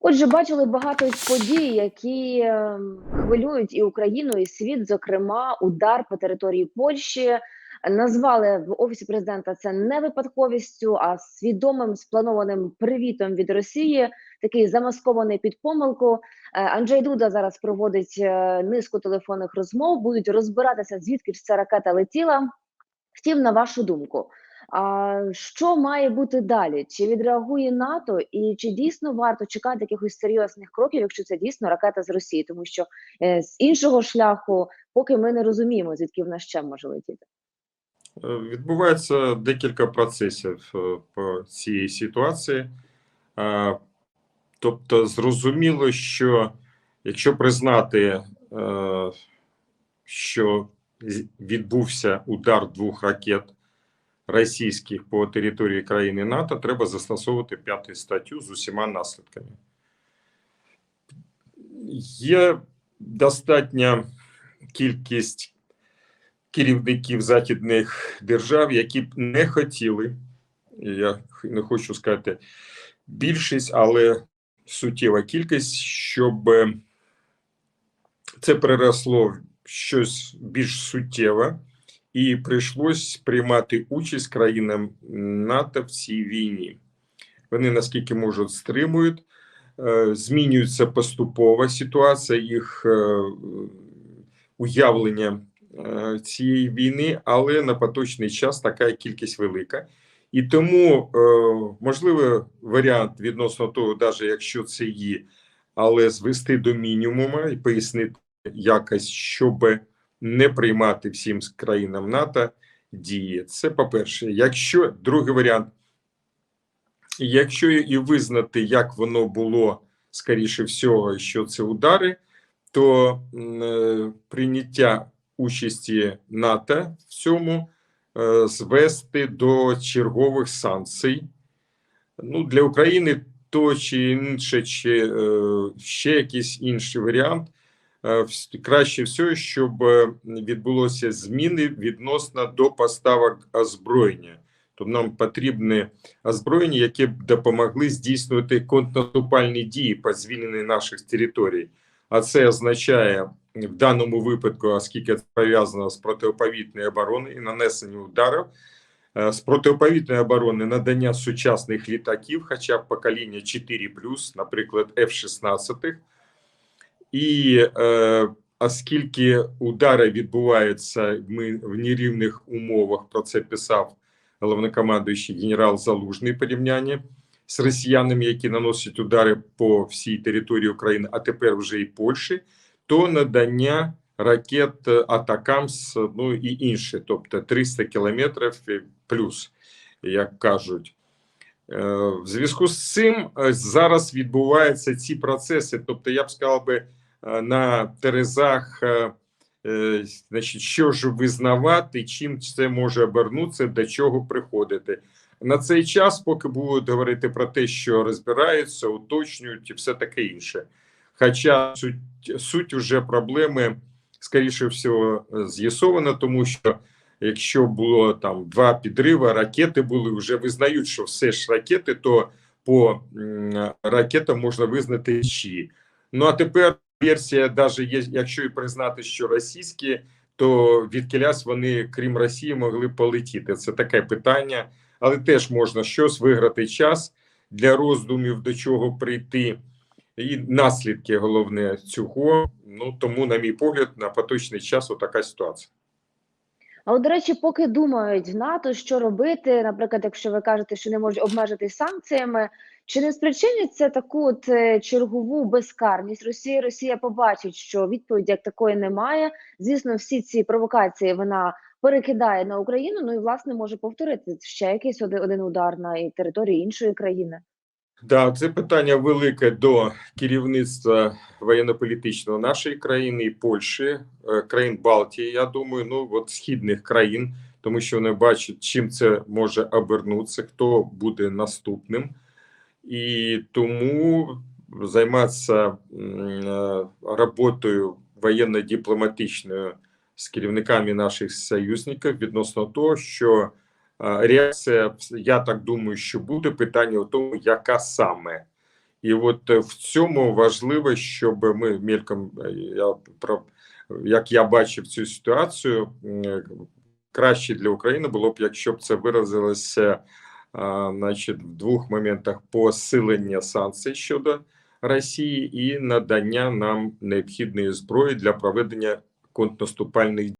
Отже, бачили багато подій, які ем, хвилюють і Україну, і світ. Зокрема, удар по території Польщі назвали в офісі президента це не випадковістю, а свідомим спланованим привітом від Росії. Такий замаскований під помилку. Е, Анджей Дуда зараз проводить е, низку телефонних розмов. Будуть розбиратися, звідки ж ця ракета летіла. Втім, на вашу думку, а що має бути далі? Чи відреагує НАТО, і чи дійсно варто чекати якихось серйозних кроків, якщо це дійсно ракета з Росії? Тому що е, з іншого шляху, поки ми не розуміємо, звідки вона ще може летіти. Е, Відбувається декілька процесів е, по цій ситуації. Е, Тобто, зрозуміло, що якщо признати, що відбувся удар двох ракет російських по території країни НАТО, треба застосовувати п'яту статтю з усіма наслідками. Є достатня кількість керівників західних держав, які б не хотіли, я не хочу сказати більшість, але суттєва кількість, щоб це переросло в щось більш суттєве, і прийшлось приймати участь країнам НАТО в цій війні. Вони наскільки можуть стримують, е, змінюється поступова ситуація, їх е, уявлення е, цієї війни, але на поточний час така кількість велика. І тому можливий варіант відносно того, навіть якщо це є, але звести до мінімуму і пояснити якось, щоб не приймати всім країнам НАТО дії. Це по-перше. Якщо другий варіант, якщо і визнати, як воно було скоріше всього, що це удари, то е, прийняття участі НАТО в цьому е, звести до чергових санкцій. Ну, для України то чи інше, чи е, ще якийсь інший варіант. Е, Краще всього, щоб е, відбулося зміни відносно до поставок озброєння. Тобто нам потрібне озброєння, яке б допомогли здійснювати контрнаступальні дії по звільненні наших територій. А це означає в даному випадку, оскільки це пов'язано з протиповітряною обороною і нанесенням ударів, е, з протиповітряної оборони надання сучасних літаків, хоча б покоління 4 наприклад, F-16. І е, оскільки удари відбуваються ми в нерівних умовах, про це писав головнокомандуючий генерал Залужний порівняння з росіянами, які наносять удари по всій території України, а тепер вже і Польщі, то надання ракет Атакамс, ну і інше, тобто 300 кілометрів плюс, як кажуть. Е, В зв'язку з цим е, зараз відбуваються ці процеси. Тобто, я б сказав би е, на терезах, значить, що ж визнавати, чим це може обернутися, до чого приходити. На цей час, поки будуть говорити про те, що розбираються, уточнюють і все таке інше. Хоча суть, суть уже проблеми, скоріше всього, з'ясована, тому що якщо було там два підриви, ракети були, вже визнають, що все ж ракети, то по ракетам можна визнати щі. Ну а тепер версія, навіть є, якщо і признати, що російські, то відкілясь вони, крім Росії, могли полетіти. Це таке питання, але теж можна щось виграти час для роздумів, до чого прийти. І наслідки головне цього. Ну тому, на мій погляд, на поточний час отака ситуація. А от, до речі, поки думають в НАТО, що робити, наприклад, якщо ви кажете, що не можуть обмежитись санкціями, чи не спричинить це таку от е, чергову безкарність Росії? Росія побачить, що відповіді як такої немає. Звісно, всі ці провокації вона перекидає на Україну. Ну і власне може повторити ще якийсь один удар на території іншої країни. Да, це питання велике до керівництва воєнно-політичного нашої країни і Польщі, е, країн Балтії. Я думаю, ну от східних країн, тому що вони бачать, чим це може обернутися, хто буде наступним, і тому займатися е, роботою воєнно-дипломатичною з керівниками наших союзників відносно того, що реакція, я так думаю, що буде питання у тому, яка саме. І от е, в цьому важливо, щоб ми мельком, е, я про як я бачив цю ситуацію, краще для України було б, якщо б це виразилося, значить, в двох моментах посилення санкцій щодо Росії і надання нам необхідної зброї для проведення контрнаступальних